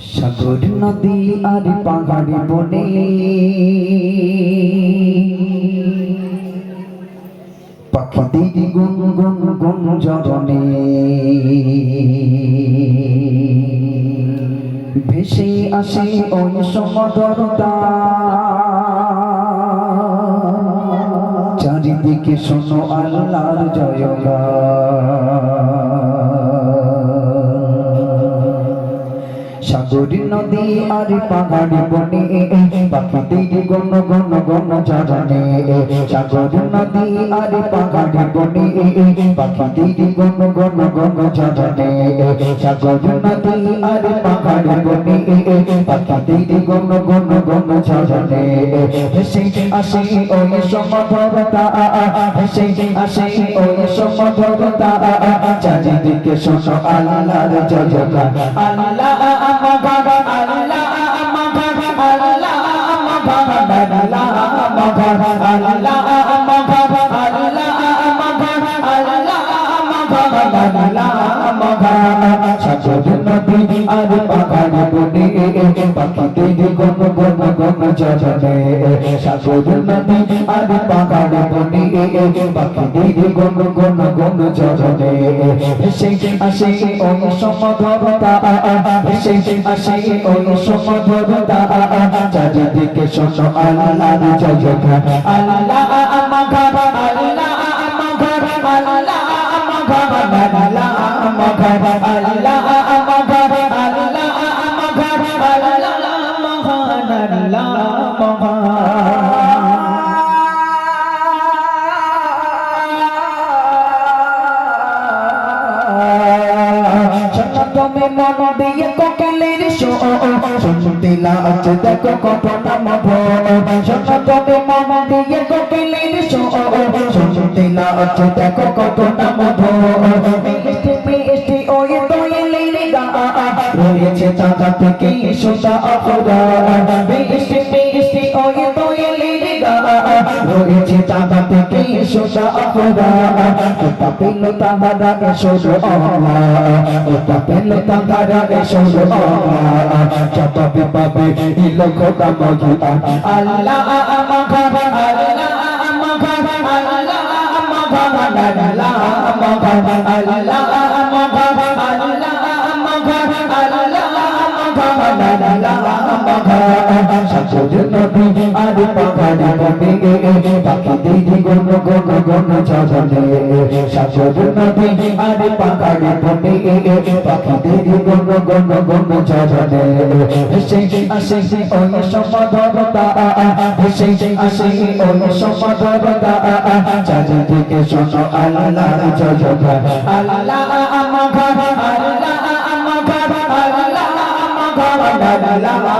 সাগর নদী আর পাহাড়ি বনে। পাখিদের গুন গুন গুন জরনে ভেসে আসে ওই সমদরতা চারিদিকে শোনো আল্লাহর জয়গান। সাগর নদী আর পাহাড়ি বনে, পাখিদের গণ গণ গণ চরণে সাগর নদী আর পাহাড়ি বনে, পাখিদের গণ গণ গণ চরণে সাগর নদী আর পাহাড়ি বনে, পাখিদের গণ গণ গণ চরণে হেসে আসে ওই সমভরতা হেসে আসে ওই সমভরতা চারিদিকে শোনো আল্লাহর জয়গান আল্লাহ আর পাখান বনে পাখিতে গন গন গন চলে সাগর নদী আর পাখান বনে পাখিতে গন গন গন চলে সেই আসে ওই সমধরতা সেই আসে ওই সমধরতা চাচা দিকে শোষ আল্লাহ চাচা আল্লাহ আমাগা তুমি মন দিয়ে কোকেলের শো শুনতে লাজ দেখো কপনা মভ তুমি মন দিয়ে কোকেলের শো শুনতে লাজ দেখো কপনা মভ ধরেছে চাঁদা থেকে সোজা অপরাধ বেশি বেশি ওই দোয়েলের গান ধরেছে চাঁদা থেকে সোজা অপরাধ ওটা পেল তাহারা এসোজ ওটা পেল তাহারা এসোজ যত বিপদে ইলো খোদা মজুদা আল্লাহ আল্লাহ আল্লাহ আল্লাহ আল্লাহ সাজুর নবী আর পাখানি বনে গে পাখি দিদি গন গন গন চাজনে সাজুর নবী আর পাখানি বনে গে পাখি দিদি গন গন গন চাজনে সেই আসে সেই অন্য সমাধবতা সেই আসে অন্য সমাধবতা চাজন থেকে শোনো আল্লাহ চাজন আল্লাহ আমার আল্লাহ আমার আল্লাহ আমার আল্লাহ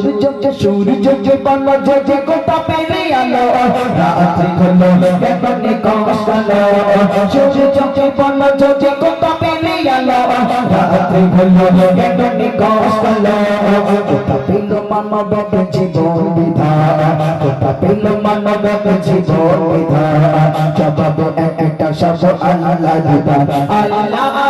সূর্য যে বন যে যে কোটা পেরে আলো রাত্রি খোলো বেতনে কমসালো সূর্য যে বন যে যে কোটা পেরে আলো রাত্রি খোলো বেতনে কমসালো কোটা পেল মানব জীবন বিধা। কোটা পেল মানব জীবন বিধা। জবাব একটা সব আল্লাহ আল্লাহ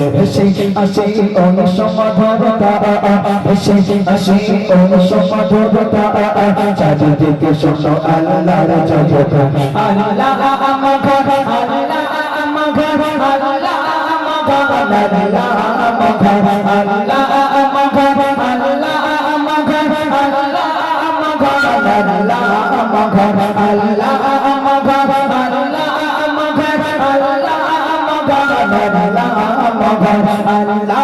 গন গন জনে হেসে আসে ওই সমাধরতা হেসে আসে ওই সমাধরতা চারিদিকে শোনো আল্লাহ আমার আল্লাহ আল্লাহ আমার আল্লাহ আল্লাহ আমার আল্লাহ আল্লাহ আল্লাহ